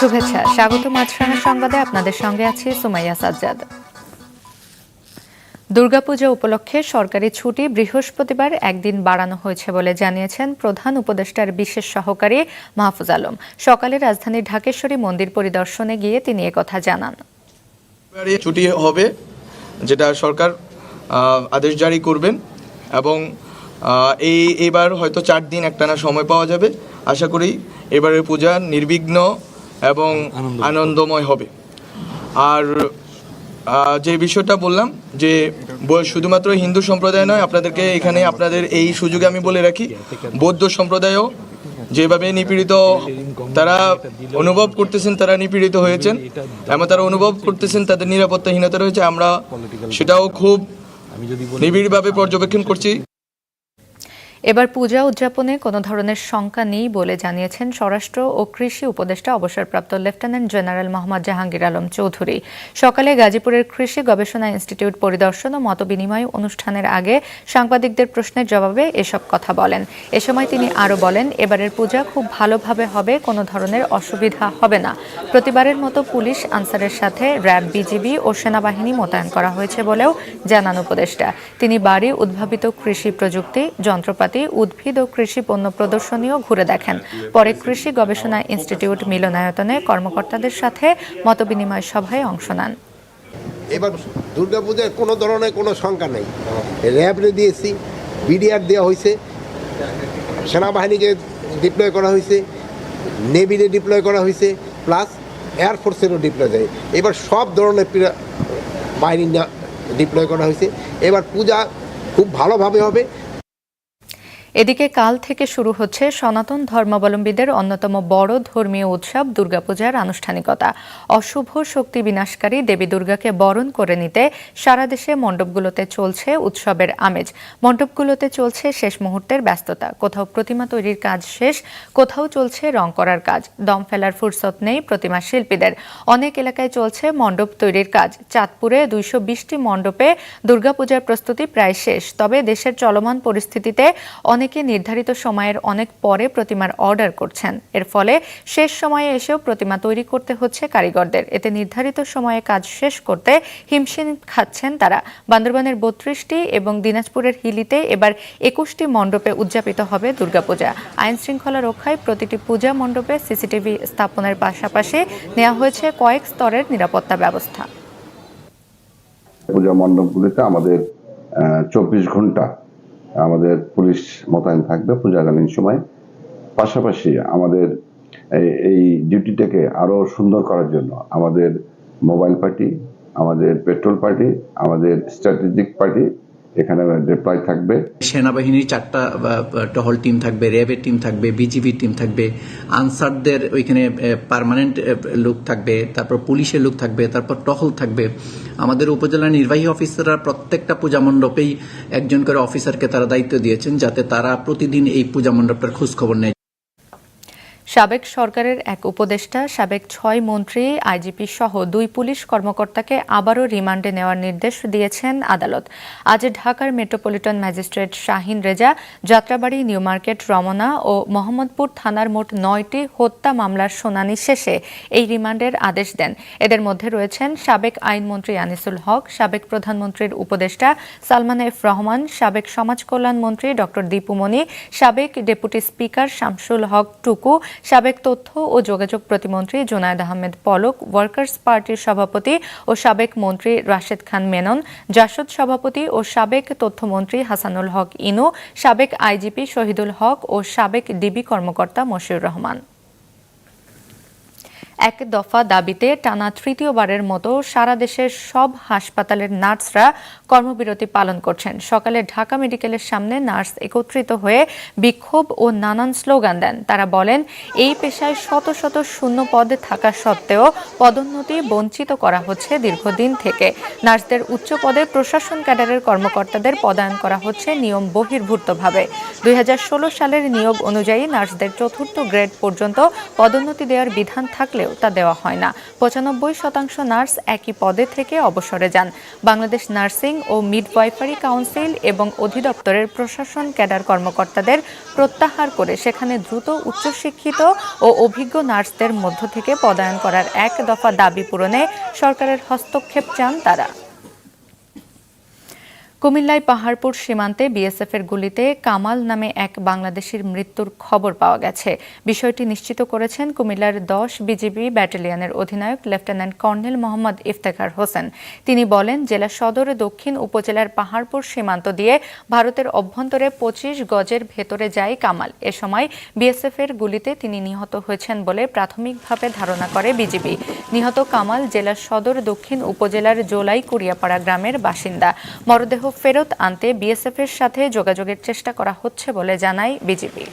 শুভেচ্ছা, স্বাগত মাছরাঙা সংবাদে আপনাদের সঙ্গে আছি সুমাইয়া সাজ্জাদ। দুর্গাপূজা উপলক্ষে সরকারি ছুটি বৃহস্পতিবার একদিন বাড়ানো হয়েছে বলে জানিয়েছেন প্রধান উপদেষ্টার বিশেষ সহকারী মাহফুজ আলম। সকালে রাজধানীর ঢাকেশ্বরী মন্দির পরিদর্শনে গিয়ে তিনি একথা জানান। ছুটি হবে যেটা সরকার আদেশ জারি করবেন এবং এই এবার হয়তো চার দিন একটানা সময় পাওয়া যাবে। আশা করি এবারের পূজা নির্বিঘ্ন এবং আনন্দময়। হবে। আর যে বিষয়টা বললাম যে শুধুমাত্র হিন্দু সম্প্রদায় নয় আপনাদেরকে এখানে আপনাদের এই সুযোগে আমি বলে রাখি বৌদ্ধ সম্প্রদায়ও যেভাবে নিপীড়িত তারা অনুভব করতেছেন, তারা নিপীড়িত হয়েছেন এবং তারা অনুভব করতেছেন তাদের নিরাপত্তাহীনতা রয়েছে, আমরা সেটাও খুব নিবিড়ভাবে পর্যবেক্ষণ করছি। এবার পূজা উদযাপনে কোনো ধরনের শঙ্কা নেই বলে জানিয়েছেন স্বরাষ্ট্র ও কৃষি উপদেষ্টা, অবসরপ্রাপ্ত লেফটেন্যান্ট জেনারেল মোহাম্মদ জাহাঙ্গীর আলম চৌধুরী। সকালে গাজীপুরের কৃষি গবেষণা ইনস্টিটিউট পরিদর্শন ও মতবিনিময় অনুষ্ঠানের আগে সাংবাদিকদের প্রশ্নের জবাবে এসব কথা বলেন। এ সময় তিনি আরও বলেন, এবারের পূজা খুব ভালোভাবে হবে, কোনো ধরনের অসুবিধা হবে না। প্রতিবারের মতো পুলিশ আনসারের সাথে র্যাব, বিজিবি ও সেনাবাহিনী মোতায়েন করা হয়েছে বলেও জানান উপদেষ্টা। তিনি বাড়ি উদ্ভাবিত কৃষি প্রযুক্তি, যন্ত্রপাতি উদ্ভিদ ও কৃষি পণ্য প্রদর্শনীও ঘুরে দেখেন। পরে কৃষি গবেষণা ইনস্টিটিউট মিলনায়তনে কর্মকর্তাদের সাথে মতবিনিময় সভায় অংশ নেন। এবার দুর্গাপূজার কোনো ধরনের কোনো শঙ্কা নেই। র্যাবরে দিয়েছি, বিডিআর দেওয়া হয়েছে সেনাবাহিনীকে ডিপ্লয় করা হয়েছে নেভিরে ডিপ্লয় করা হয়েছে প্লাস এয়ারফোর্সেরও ডিপ্লয় দেয়। এবার সব ধরনের বাহিনী ডিপ্লয় করা হয়েছে এবার পূজা খুব ভালোভাবে হবে। এদিকে কাল থেকে শুরু হচ্ছে সনাতন ধর্মাবলম্বীদের অন্যতম বড় ধর্মীয় উৎসব দুর্গাপূজার আনুষ্ঠানিকতা। অশুভ শক্তি বিনাশকারী দেবী দুর্গাকে বরণ করে নিতে সারা দেশে মণ্ডপগুলোতে চলছে উৎসবের আমেজ। মণ্ডপগুলোতে চলছে শেষ মুহূর্তের ব্যস্ততা। কোথাও প্রতিমা তৈরির কাজ শেষ, কোথাও চলছে রং করার কাজ। দম ফেলার ফুরসত নেই প্রতিমা শিল্পীদের। অনেক এলাকায় চলছে মণ্ডপ তৈরির কাজ। চাঁদপুরে দুইশো বিশটি মণ্ডপে দুর্গাপূজার প্রস্তুতি প্রায় শেষ। তবে দেশের চলমান পরিস্থিতিতে অনেকে নির্ধারিত সময়ের অনেক পরে প্রতিমার অর্ডার করছেন। এর ফলে শেষ সময়ে এসেও প্রতিমা তৈরি করতে হচ্ছে কারিগরদের। এতে নির্ধারিত সময়ে কাজ শেষ করতে হিমশিম খাচ্ছেন তারা। বান্দরবানের বত্রিশটি এবং দিনাজপুরের হিলিতে এবার একুশটি মণ্ডপে উদযাপিত হবে দুর্গাপূজা। আইন শৃঙ্খলা রক্ষায় প্রতিটি পূজা মণ্ডপে সিসিটিভি স্থাপনের পাশাপাশি নেওয়া হয়েছে কয়েক স্তরের নিরাপত্তা ব্যবস্থা। পূজা মণ্ডপগুলিতে আমাদের চব্বিশ ঘণ্টা আমাদের পুলিশ মোতায়েন থাকবে পূজাকালীন সময়। পাশাপাশি আমাদের এই- ডিউটিটাকে আরও সুন্দর করার জন্য আমাদের মোবাইল পার্টি, আমাদের পেট্রোল পার্টি, আমাদের স্ট্র্যাটেজিক পার্টি এখানে ডিপ্লয় থাকবে। সেনাবাহিনীর চারটা টহল টিম থাকবে, র্যাবের টিম থাকবে বিজিবি টিম থাকবে, আনসারদের ওইখানে পারমানেন্ট লোক থাকবে, তারপর পুলিশের লোক থাকবে, তারপর টহল থাকবে। আমাদের উপজেলা নির্বাহী অফিসাররা প্রত্যেকটা পূজা মণ্ডপেই একজন করে অফিসারকে তারা দায়িত্ব দিয়েছেন যাতে তারা প্রতিদিন এই পূজা মণ্ডপটার খোঁজ খবর নেয়। সাবেক সরকারের এক উপদেষ্টা, সাবেক ছয় মন্ত্রী, আইজিপি সহ দুই পুলিশ কর্মকর্তাকে আবারও রিমান্ডে নেওয়ার নির্দেশ দিয়েছেন আদালত। আজ ঢাকার metropolitan magistrate Shahin Reza, Jatrabari, New Market, Ramna ও মোহাম্মদপুর থানার মোট নয়টি হত্যা মামলার শুনানি শেষে এই রিমান্ডের আদেশ দেন। এদের মধ্যে রয়েছেন সাবেক আইনমন্ত্রী আনিসুল হক, সাবেক প্রধানমন্ত্রীর উপদেষ্টা সালমান এফ রহমান, সাবেক সমাজ কল্যাণ মন্ত্রী ডক্টর দীপুমণি সাবেক ডেপুটি স্পিকার শামসুল হক টুকু সাবেক তথ্য ও যোগাযোগ প্রতিমন্ত্রী জোনায়দ আহমেদ পলক, ওয়ার্কার্স পার্টির সভাপতি ও সাবেক মন্ত্রী রাশেদ খান মেনন, জাসদ সভাপতি ও সাবেক তথ্যমন্ত্রী হাসানুল হক ইনু, সাবেক আইজিপি শহীদুল হক ও সাবেক ডিবি কর্মকর্তা মশিউর রহমান। এক দফা দাবিতে টানা তৃতীয়বারের মতো সারা দেশের সব হাসপাতালের নার্সরা কর্মবিরতি পালন করছেন। সকালে ঢাকা মেডিকেলের সামনে নার্স একত্রিত হয়ে বিক্ষোভ ও নানান স্লোগান দেন। তারা বলেন, এই পেশায় শত শত শূন্য পদ থাকা সত্ত্বেও পদোন্নতি বঞ্চিত করা হচ্ছে দীর্ঘদিন থেকে। নার্সদের উচ্চ পদে প্রশাসন ক্যাডারের কর্মকর্তাদের পদায়ন করা হচ্ছে নিয়ম বহির্ভূতভাবে। দুই হাজার ষোলো সালের নিয়োগ অনুযায়ী নার্সদের চতুর্থ গ্রেড পর্যন্ত পদোন্নতি দেওয়ার বিধান থাকলেও হলেও তা দেওয়া হয় না। পঁচানব্বই শতাংশ নার্স একই পদে থেকে অবসরে যান। বাংলাদেশ নার্সিং ও মিডওয়াইফারি কাউন্সিল এবং অধিদপ্তরের প্রশাসন ক্যাডার কর্মকর্তাদের প্রত্যাহার করে সেখানে দ্রুত উচ্চশিক্ষিত ও অভিজ্ঞ নার্সদের মধ্য থেকে পদায়ন করার এক দফা দাবি পূরণে সরকারের হস্তক্ষেপ চান তারা। কুমিল্লায় পাহাড়পুর সীমান্তে বিএসএফের গুলিতে কামাল নামে এক বাংলাদেশির মৃত্যুর খবর পাওয়া গেছে। বিষয়টি নিশ্চিত করেছেন কুমিল্লার দশ বিজিবি ব্যাটালিয়নের অধিনায়ক লেফটেন্যান্ট কর্নেল মোহাম্মদ ইফতেখার হোসেন। তিনি বলেন, জেলা সদর দক্ষিণ উপজেলার পাহাড়পুর সীমান্ত দিয়ে ভারতের অভ্যন্তরে পঁচিশ গজের ভেতরে যায় কামাল। এ সময় বিএসএফের গুলিতে তিনি নিহত হয়েছেন বলে প্রাথমিকভাবে ধারণা করে বিজিবি। নিহত কামাল জেলার সদর দক্ষিণ উপজেলার জোলাই কুড়িয়াপাড়া গ্রামের বাসিন্দা। মরদেহ ফেরত আনতে বিএসএফ এর সাথে যোগাযোগের চেষ্টা করা হচ্ছে বলে জানায় বিজিবি।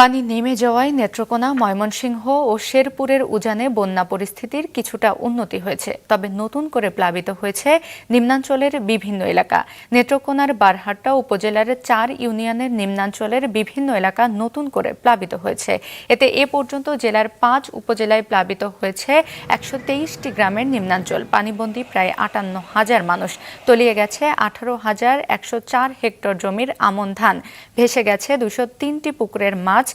পানি নেমে যাওয়ায় নেত্রকোনা, ময়মনসিংহ ও শেরপুরের উজানে বন্যা পরিস্থিতির কিছুটা উন্নতি হয়েছে। তবে নতুন করে প্লাবিত হয়েছে নিম্নাঞ্চলের বিভিন্ন এলাকা। নেত্রকোনার বারহাট্টা উপজেলার চার ইউনিয়নের নিম্নাঞ্চলের বিভিন্ন এলাকা নতুন করে প্লাবিত হয়েছে। এতে এ পর্যন্ত জেলার পাঁচ উপজেলায় প্লাবিত হয়েছে একশো তেইশটি গ্রামের নিম্নাঞ্চল। পানিবন্দী প্রায় আটান্ন হাজার মানুষ। তলিয়ে গেছে আঠারো হাজার একশো চার হেক্টর জমির আমন ধান। ভেসে গেছে দুশো তিনটি পুকুরের মাছ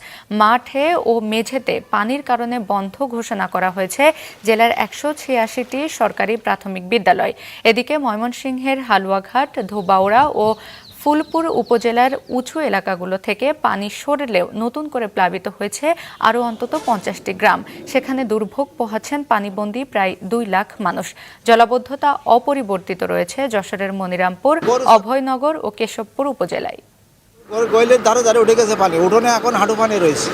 মাঠে ও মেঝেতে পানির কারণে বন্ধ ঘোষণা করা হয়েছে জেলার একশো ছিয়াশিটি সরকারি প্রাথমিক বিদ্যালয়। এদিকে ময়মনসিংহের হালুয়াঘাট, ধোবাউড়া ও ফুলপুর উপজেলার উঁচু এলাকাগুলো থেকে পানি সরলেও নতুন করে প্লাবিত হয়েছে আরও অন্তত পঞ্চাশটি গ্রাম। সেখানে দুর্ভোগ পোহাচ্ছেন পানিবন্দী প্রায় দুই লাখ মানুষ। জলাবদ্ধতা অপরিবর্তিত রয়েছে যশোরের মনিরামপুর, অভয়নগর ও কেশবপুর উপজেলায়। ওর গইলের ধারে ধারে উঠে গেছে পানি। উঠোনে এখন হাঁটু পানি রয়েছে।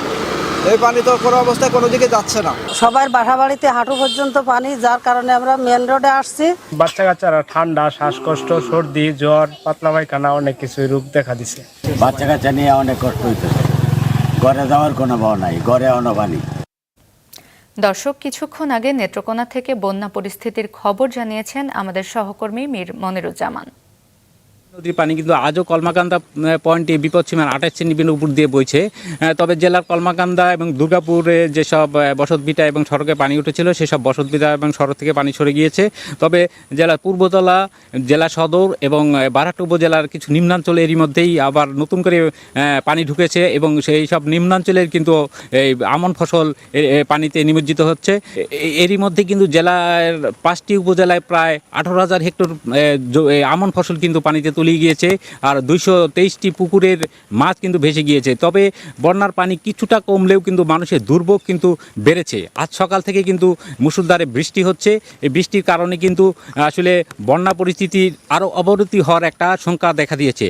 এই পানি তো কোনো অবস্থায় কোনো দিকে যাচ্ছে না। সবার বাসা বাড়িতে হাঁটু পর্যন্ত পানি যার কারণে আমরা মেন রোডে আসছি। বাচ্চা কাচ্চারা ঠান্ডা শ্বাসকষ্ট সর্দি জ্বর পাতলা পায়খানা অনেক কিছু রূপ দেখা দিছে। বাচ্চা কাচ্চা নিয়ে অনেক কষ্ট হইতেছে। ঘরে যাওয়ার কোনো ভাও নাই ঘরে পানি। দর্শক কিছুক্ষণ আগে নেত্রকোনা থেকে বন্যা পরিস্থিতির খবর জানিয়েছেন আমাদের সহকর্মী মীর মনিরুজ্জামান। নদীর পানি কিন্তু আজও কলমাকান্দা পয়েন্টে বিপদসীমার আঠাশ সেন্টিমিটার উপর দিয়ে বইছে। তবে জেলার কলমাকান্দা এবং দুর্গাপুরে যেসব বসতভিটা এবং সড়কে পানি উঠেছিল, সেসব বসতভিটা এবং সড়ক থেকে পানি সরে গিয়েছে। তবে জেলার পূর্বতলা, জেলা সদর এবং বারাট উপজেলার কিছু নিম্নাঞ্চলে এরই মধ্যেই আবার নতুন করে পানি ঢুকেছে এবং সেই সব নিম্নাঞ্চলের কিন্তু এই আমন ফসল পানিতে নিমজ্জিত হচ্ছে। এরই মধ্যে কিন্তু জেলার পাঁচটি উপজেলায় প্রায় আঠারো হাজার হেক্টর আমন ফসল কিন্তু পানিতে তলিয়ে গিয়েছে আর দুইশো তেইশটি পুকুরের মাছ কিন্তু ভেসে গিয়েছে। তবে বন্যার পানি কিছুটা কমলেও কিন্তু মানুষের দুর্ভোগ কিন্তু বেড়েছে। আজ সকাল থেকে কিন্তু মুসুলধারে বৃষ্টি হচ্ছে। এই বৃষ্টির কারণে কিন্তু আসলে বন্যা পরিস্থিতির আরও অবনতি হওয়ার একটা শঙ্কা দেখা দিয়েছে।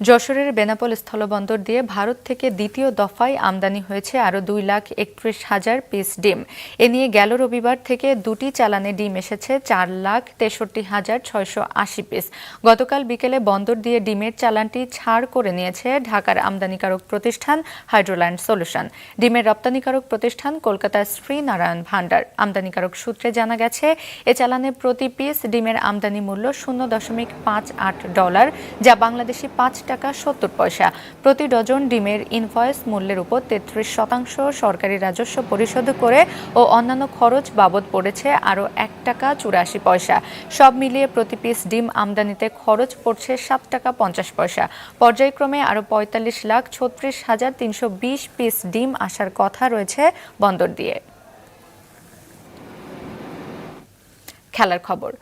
যশোরের বেনাপোল স্থলবন্দর দিয়ে ভারত থেকে দ্বিতীয় দফায় আমদানি হয়েছে আরও দুই লাখ একত্রিশ হাজার পিস ডিম। এ নিয়ে গেল রবিবার থেকে দুটি চালানে ডিম এসেছে চার লাখ তেষট্টি হাজার ছয়শো আশি পিস। গতকাল বিকেলে বন্দর দিয়ে ডিমের চালানটি ছাড় করে নিয়েছে ঢাকার আমদানিকারক প্রতিষ্ঠান হাইড্রোল্যান্ড সলিউশন। ডিমের রপ্তানিকারক প্রতিষ্ঠান কলকাতার শ্রীনারায়ণ ভান্ডার আমদানিকারক সূত্রে জানা গেছে, এ চালানে প্রতি পিস ডিমের আমদানি মূল্য শূন্য দশমিক পাঁচ আট ডলার, যা বাংলাদেশি পাঁচ টাকা সত্তর পয়সা। প্রতি ডজন ডিমের ইনভয়েস মূল্যের উপর তেত্রিশ শতাংশ সরকারি রাজস্ব পরিশোধ করে ও অন্যান্য খরচ বাবদ পড়েছে আরও এক টাকা চুরাশি পয়সা। সব মিলিয়ে প্রতি পিস ডিম আমদানিতে খরচ পড়ছে সাত টাকা পঞ্চাশ পয়সা। পর্যায়ক্রমে আরও পঁয়তাল্লিশ লাখ ছত্রিশ হাজার তিনশো বিশ পিস ডিম আসার কথা রয়েছে বন্দর দিয়ে। খেলার খবর।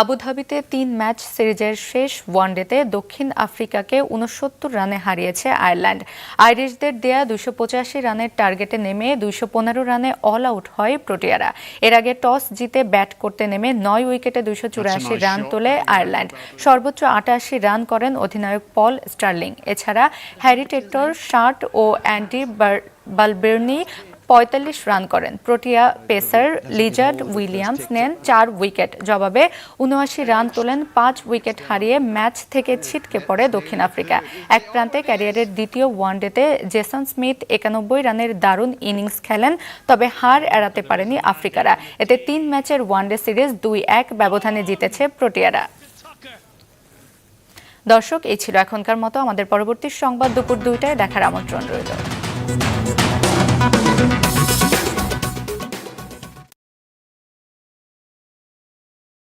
আবুধাবিতে তিন ম্যাচ সিরিজের শেষ ওয়ানডেতে দক্ষিণ আফ্রিকাকে উনসত্তর রানে হারিয়েছে আয়ারল্যান্ড। আইরিশদের দেয়া দুশো পঁচাশি রানের টার্গেটে নেমে দুশো পনেরো রানে অল আউট হয় প্রোটিয়ারা। এর আগে টস জিতে ব্যাট করতে নেমে নয় উইকেটে দুশো চুরাশি রান তোলে আয়ারল্যান্ড। সর্বোচ্চ আটাশি রান করেন অধিনায়ক পল স্টার্লিং। এছাড়া হ্যারি টেক্টর শার্ট ও অ্যান্ডি বালবের্নি পঁয়তাল্লিশ রান করেন। প্রোটিয়া পেসার লিজার্ড উইলিয়ামস নেন চার উইকেট। জবাবে উনআশি রান তোলেন, পাঁচ উইকেট হারিয়ে ম্যাচ থেকে ছিটকে পড়ে দক্ষিণ আফ্রিকা। এক প্রান্তে ক্যারিয়ারের দ্বিতীয় ওয়ানডেতে জেসন স্মিথ একানব্বই রানের দারুণ ইনিংস খেলেন, তবে হার এড়াতে পারেনি আফ্রিকারা। এতে তিন ম্যাচের ওয়ানডে সিরিজ দুই এক ব্যবধানে জিতেছে প্রোটিয়ারা। দর্শক, এই ছিল এখনকার মতো। আমাদের পরবর্তী সংবাদ দুপুর দুইটায় দেখার আমন্ত্রণ রইল।